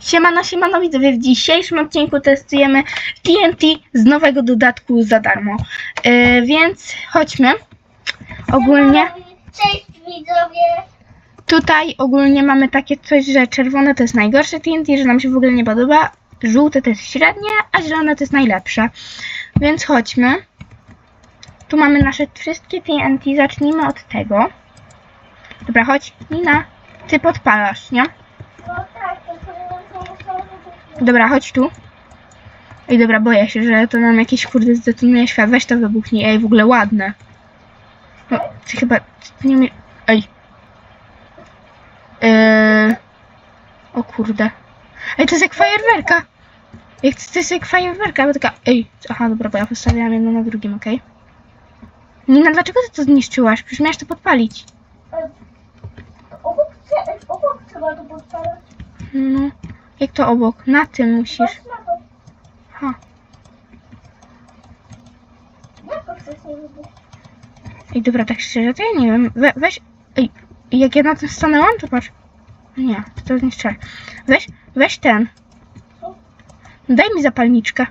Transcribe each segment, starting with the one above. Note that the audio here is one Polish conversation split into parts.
Siemano, siemano widzowie, w dzisiejszym odcinku testujemy TNT z nowego dodatku za darmo. Yy, więc chodźmy. Ogólnie Cześć widzowie! tutaj ogólnie mamy takie coś, że czerwone to jest najgorsze TNT, że nam się w ogóle nie podoba. Żółte to jest średnie, a zielone to jest najlepsze. Więc chodźmy. Tu mamy nasze wszystkie TNT. Zacznijmy od tego. Dobra, chodź. Nina, ty podpalasz, nie? No Dobra, chodź tu. Ej, dobra, boję się, że to nam jakieś kurde zdetonuje świat. Weź to wybuchnij. Ej, w ogóle ładne. No, ty chyba... Ty nie umie... Ej. Eee... O kurde. Ej, to jest jak fajerwerka. Jak to jest jak fajerwerka, bo taka... Ej, aha, dobra, bo ja postawiłam jedno na drugim, okej? Nina, dlaczego ty to zniszczyłaś? Przecież miałeś to podpalić. Obok, obok trzeba to podpalać. No. Jak to obok? Na tym musisz. Ha. Nie? Ej, dobra, tak szczerze, to ja nie wiem. We, weź. Ej, jak ja na tym stanęłam, to patrz. Nie, to zniszczę. Weź, weź ten. Daj mi zapalniczkę.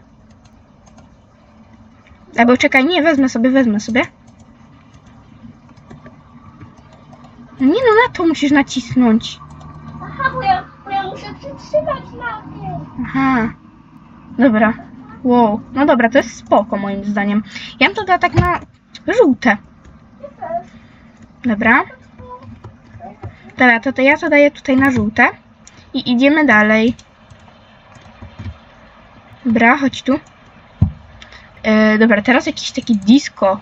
Albo czekaj, nie, wezmę sobie, wezmę sobie. Nie no, na to musisz nacisnąć. Aha, bo ja, bo ja muszę przytrzymać na tym. Aha. Dobra. Wow. No dobra, to jest spoko moim zdaniem. Ja bym to dała tak na żółte. Dobra. Dobra, to, to ja to daję tutaj na żółte. I idziemy dalej. Dobra, chodź tu. E, dobra, teraz jakiś taki disco.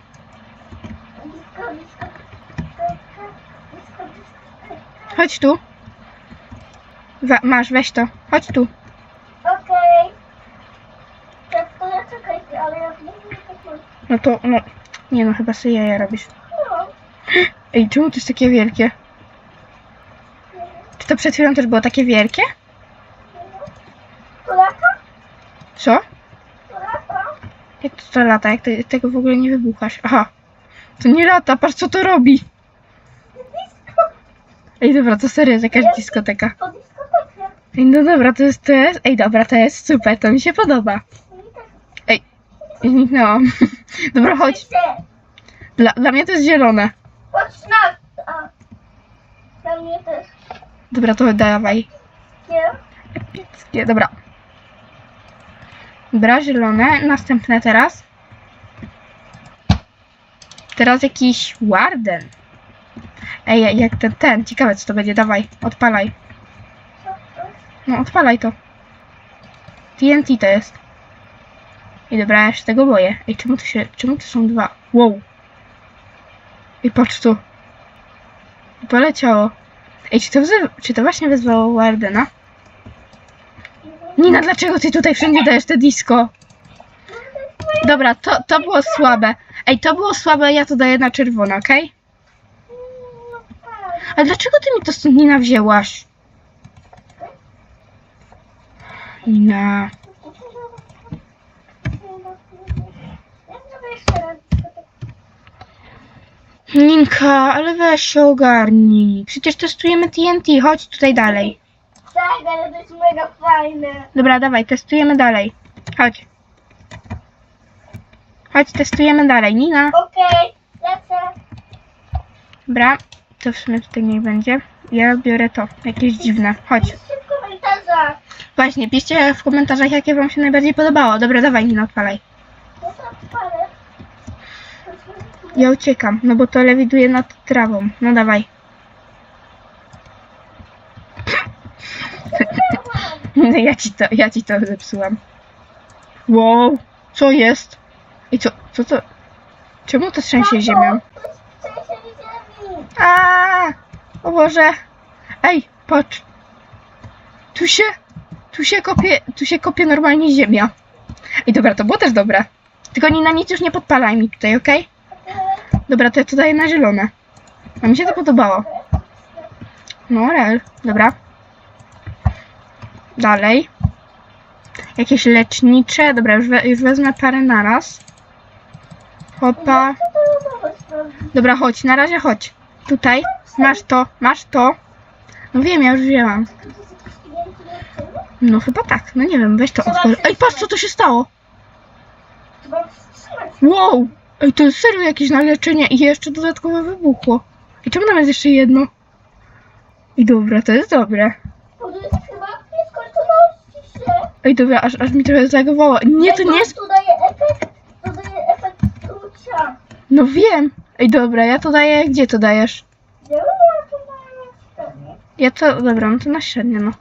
Chodź tu. Wa- masz, weź to. Chodź tu. Okej. Tak, to ja czekaj, ale ja nie wiem. No to, no. Nie no, chyba sobie jaja robisz. No. Ej, czemu to jest takie wielkie? Czy to przed chwilą też było takie wielkie? To lata? Co? To lata? Jak to, to lata? Jak ty tego w ogóle nie wybuchasz? Aha. To nie lata, patrz co to robi. Ej, dobra, to serio jest jakaś dyskoteka. Ej, no dobra, to jest, to jest, ej, dobra, to jest super, to mi się podoba. Ej, zniknęłam. Dobra, chodź. Dla, dla mnie to jest zielone. Chodź na... A. Dla mnie też. Dobra, to dawaj. Nie? Epickie, dobra. Dobra, zielone. Następne teraz. Teraz jakiś Warden. Ej, jak ten, ten, ciekawe co to będzie, dawaj, odpalaj. No, odpalaj to. TNT to jest. I dobra, ja się tego boję. Ej, czemu to się, czemu to są dwa? Wow. I patrz tu. I poleciało. Ej, czy to, czy to właśnie wezwało Wardena? Nina, dlaczego ty tutaj wszędzie dajesz te disco? Dobra, to, to było słabe. Ej, to było słabe, ja to daję na czerwono, okej? Tak. A dlaczego ty mi to stąd Nina wzięłaś? Dyskotekę. Ninka, ale weź się ogarnij. Przecież testujemy TNT, chodź tutaj dalej. Tak, ale to jest mega fajne. Dobra, dawaj, testujemy dalej. Chodź. Chodź, testujemy dalej. Nina. Okej, lecę. Dobra, to w sumie tutaj niech będzie. Ja biorę to, jakieś dziwne. Chodź. Właśnie, piszcie w komentarzach, jakie wam się najbardziej podobało. Dobra, dawaj, Nina, odpalaj. Ja to odpalę. Ja uciekam, no bo to lewiduje nad trawą. No dawaj. No ja ci to, ja ci to zepsułam. Wow, co jest? I co, co to? Czemu to trzęsie ziemią? To jest trzęsienie ziemi. A, o Boże. Ej, patrz. Tu się, tu się kopie, tu się kopie normalnie ziemia. I dobra, to było też dobre. Tylko nie na nic już nie podpalaj mi tutaj, okej? Dobra, to ja to daję na zielone. A mi się to podobało. No, real. Dobra. Dalej. Jakieś lecznicze. Dobra, już, we, już wezmę parę naraz. Hopa. Dobra, chodź, na razie chodź. Tutaj. Masz to, masz to. No wiem, ja już wzięłam. No chyba tak, no nie wiem, weź to odpal. Ej, patrz co to się stało! Trzeba wstrzymać. Wow! Ej, to jest serio jakieś naleczenie i jeszcze dodatkowo wybuchło. I czemu tam jest jeszcze jedno? I dobra, to jest dobre. Bo to jest chyba nieskończoności się. Ej, dobra, aż, aż mi trochę zlagowało. Nie, to nie jest... To daje efekt, to daje efekt trucia. No wiem. Ej, dobra, ja to daję... Gdzie to dajesz? To wtedy. Ja to... Dobra, no to na średnie, no.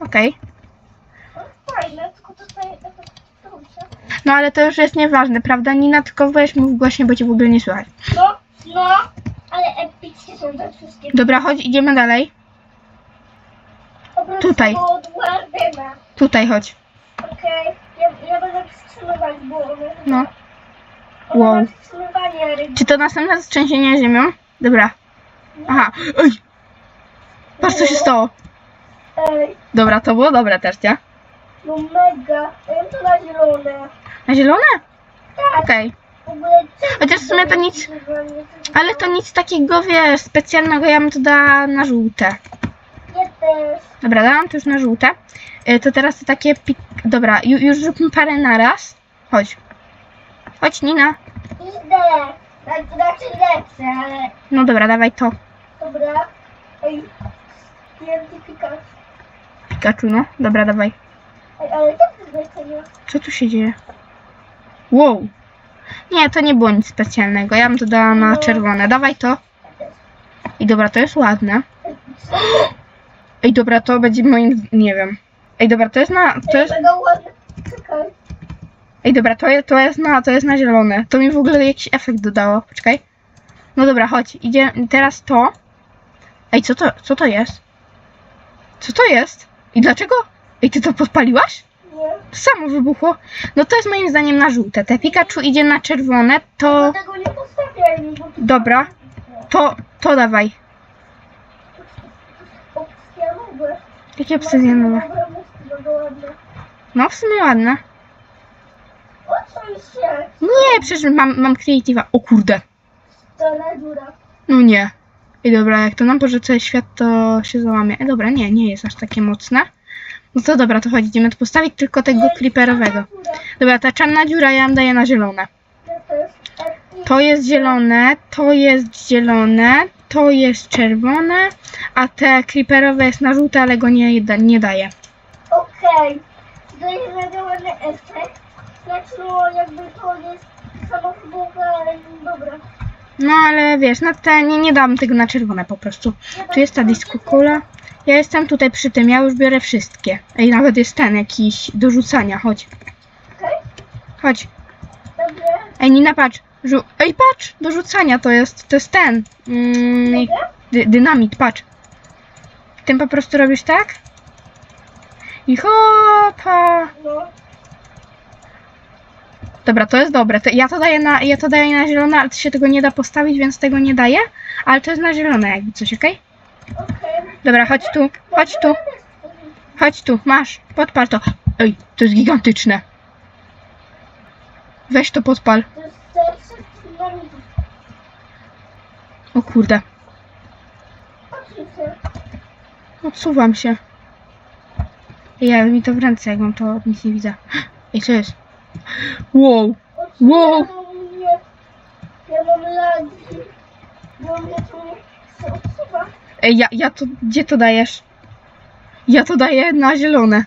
Okej. To jest fajne, tylko to daje efekt trucia. No ale to już jest nieważne, prawda Nina? Tylko weź mów głośniej, bo cię w ogóle nie słychać. No, no, ale epickie są te wszystkie. Dobra, chodź, idziemy dalej. Tutaj. Od. Tutaj chodź. Okej, ja, ja będę wstrzymywać, one No. Ona Wow. ma wstrzymywanie ryb. Czy to następne trzęsienie ziemią? Dobra. Aha. Ej! Patrz co się stało. Ej, Dobra, to było dobre też, nie? no mega. Ej, to na zielone. Na zielone? Tak, Okej. czemu Chociaż w sumie to nic-? Ale to nic takiego, wiesz, specjalnego, ja bym to dała na żółte. Dobra, dałam to już na żółte. Y, To teraz to takie pik... Dobra, ju, już zróbmy parę naraz. Chodź. Chodź, Nina. Idę. Znaczy, znaczy lecę, ale No dobra, dawaj to. dobra. Ej, identyfikacja. Pikachu, no. Dobra, dawaj. Ej, ale to zlecenie? Co tu się dzieje? Wow. Nie, to nie było nic specjalnego. Ja bym to dała na czerwone. Dawaj to. I dobra, to jest ładne. Ej, dobra, to będzie moim... Nie wiem. Ej, dobra, to jest na... To jest... Ej, dobra, to jest, to jest na... To jest na zielone. To mi w ogóle jakiś efekt dodało. Poczekaj. No dobra, chodź. Idzie teraz to. Ej, co to... Co to jest? Co to jest? I dlaczego? Ej, ty to podpaliłaś? To samo wybuchło. No to jest moim zdaniem na żółte. Te Pikachu idzie na czerwone, to... To... tego nie postawiaj mi, bo to Dobra. To, to dawaj. obsjamowe. Jakie ładne. No, w sumie ładne. O co się? Nie, przecież mam, mam creative'a. O kurde. No nie. I dobra, jak to nam porzucę świat, to się załamie. E, dobra, nie, nie jest aż takie mocne. No to dobra, to chodź, idziemy postawić tylko tego creeperowego. Dobra, ta czarna dziura ja ją daję na zielone. To jest zielone, to jest zielone, to jest czerwone, a te creeperowe jest na żółte, ale go nie, da- nie daje. Okej. To jest ładny efekt. Znaczy, no jakby to jest wybucha, ale dobra. No ale wiesz, na te, nie, nie dam tego na czerwone po prostu. Tu jest ta disco kula. Ja jestem tutaj przy tym, ja już biorę wszystkie. Ej, nawet jest ten jakiś do rzucania, chodź. Okej, Chodź. dobrze. Ej, Nina, patrz. Żu Ej, patrz, do rzucania to jest, to jest ten. Mm, dy dynamit, patrz. Tym po prostu robisz tak? I hopa. No. Dobra, to jest dobre. To ja to daję na, ja to daję na zielone, ale to się tego nie da postawić, więc tego nie daję. Ale to jest na zielone jakby coś, okej? Dobra, chodź tu, chodź tu, chodź tu, masz, podpal to. Ej, to jest gigantyczne. Weź to podpal. O kurde, odsuwam się. Ja mi to w ręce, jak mam to nic nie widzę. Ej, co jest? Wow, Wow. się, bo mnie- Ja mam lagi. Bo mnie tu się odsuwa. Ej, ja, ja to, gdzie to dajesz? Ja to daję na zielone.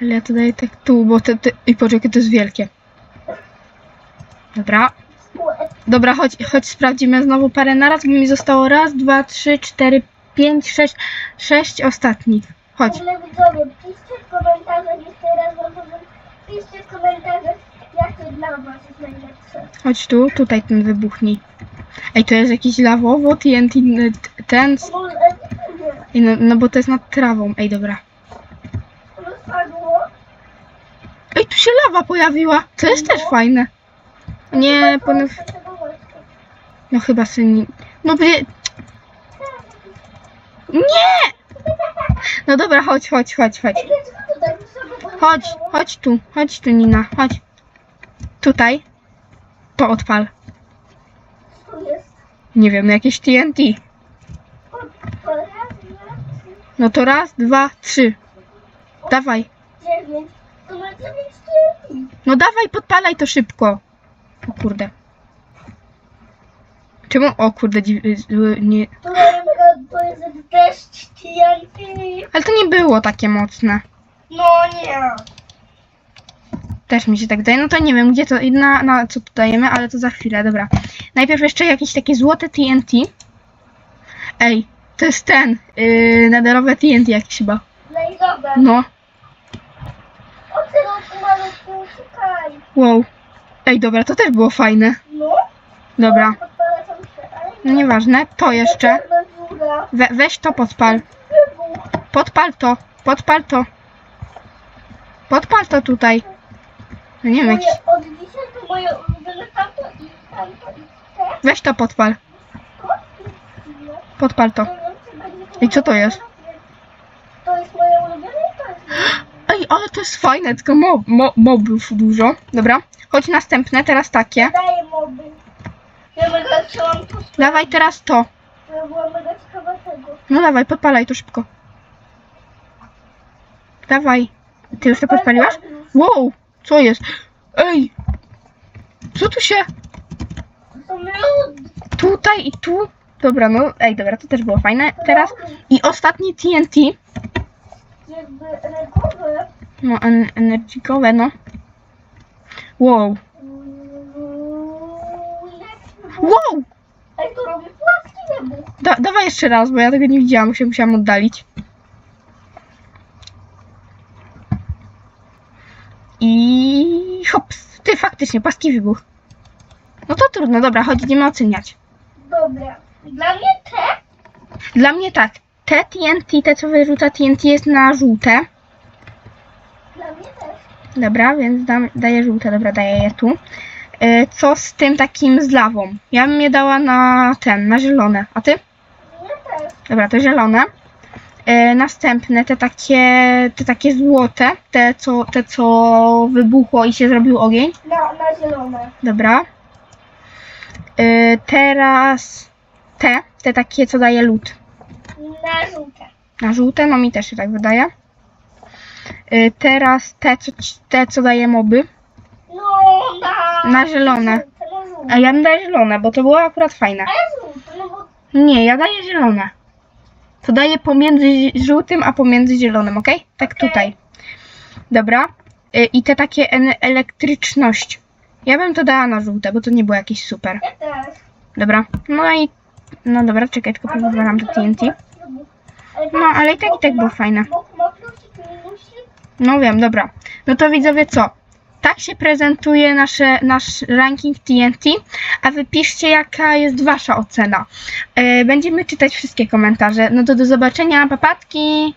Ale ja to daję tak tu, bo te, te... I poczekaj, to jest wielkie. Dobra. Dobra, chodź, chodź sprawdzimy znowu parę naraz, bo mi zostało raz, dwa, trzy, cztery, pięć, sześć, sześć ostatnich. W Chodź. ogóle widzowie, piszcie w komentarzach, jeszcze raz wam powiem, piszcie w komentarzach, jakie dla was jest najlepsze. Chodź tu, tutaj ten wybuchnij. Ej, to jest jakiś lawowo, TNT, ten, Ej, no, no bo to jest nad trawą. Ej, dobra. Ej, tu się lawa pojawiła, to jest też fajne. Nie, ponów... No chyba syni... No wie... Nie! No dobra, chodź, chodź, chodź, chodź. Chodź, chodź tu, chodź tu Nina, chodź. Tutaj. To odpal. Nie wiem, jakieś TNT. Odpal, raz, dwa, trzy. No to raz, dwa, trzy. Dawaj. dziewięć. To ma dziewięć TNT. No dawaj, podpalaj to szybko. O kurde. Czemu? O kurde, dzi- zły- nie. To jest, to jest deszcz TNT. Ale to nie było takie mocne. No nie. Też mi się tak daje. No to nie wiem, gdzie to, na, na co tu dajemy, ale to za chwilę, dobra. Najpierw jeszcze jakieś takie złote TNT. Ej, to jest ten, yy, nadarowe TNT jakiś chyba. No, O ty malutki, uciekaj. wow. Ej, dobra, to też było fajne. No. Dobra, się, ale no nieważne. To jeszcze. We, weź to podpal. Wybuch. Podpal to, podpal to. Podpal to tutaj. No nie wiem, jakiś... Moje, od dzisiaj to moje ulubione tamto i tamto i te. Weź to podpal. Kotki. Podpal to. I co to jest? To jest moje ulubione i to jest moje. Ej, ale to jest fajne, tylko mob, mo, mobów dużo. Dobra, chodź następne, teraz takie. Daję moby. Ja mega chciałam to Dawaj teraz to. Ja była mega ciekawa tego. No dawaj, podpalaj to szybko. Dawaj. Ty już to podpaliłaś? Wow, co jest? Ej! Co tu się... To lód. Tutaj i tu? Dobra, no, ej, dobra, to też było fajne. Teraz i ostatni TNT. Jakby. No, en energikowe, no. Wow. Wow! Ej, to robi płaski wybuch. Da, dawaj jeszcze raz, bo ja tego nie widziałam, się musiałam oddalić. I hops, ty faktycznie, płaski wybuch. No to trudno, dobra, chodź, idziemy oceniać. Dla mnie te. Dla mnie tak, te TNT, te co wyrzuca TNT jest na żółte. Dla mnie też. Dobra, więc dam, daję żółte, dobra, daję je tu. E, Co z tym takim z lawą? Ja bym je dała na ten, na zielone. A ty? Mnie też. Dobra, to zielone. E, następne, te takie, te takie złote, te co, te co wybuchło i się zrobił ogień. Na, na zielone. Dobra. E, teraz te, te takie co daje lód. Na żółte. Na żółte, no mi też się tak wydaje. E, teraz te co, te, co daje moby. No, na... Na zielone. żółte, Na żółte. A ja bym daję zielone, bo to było akurat fajne. A ja żółte, no bo... Nie, ja daję zielone. To daję pomiędzy zi- żółtym a pomiędzy zielonym, ok? Tak Okej. tutaj. Dobra. Y, I te takie en- elektryczność. Ja bym to dała na żółte, bo to nie było jakieś super. Ja też. Dobra. No i. No dobra, czekaj, tylko pozwalam to TNT. No, ale i tak i tak było fajne. No wiem, dobra. No to widzowie co? Tak się prezentuje nasze, nasz ranking TNT, a wy piszcie jaka jest wasza ocena. E, będziemy czytać wszystkie komentarze. No to do zobaczenia, papatki!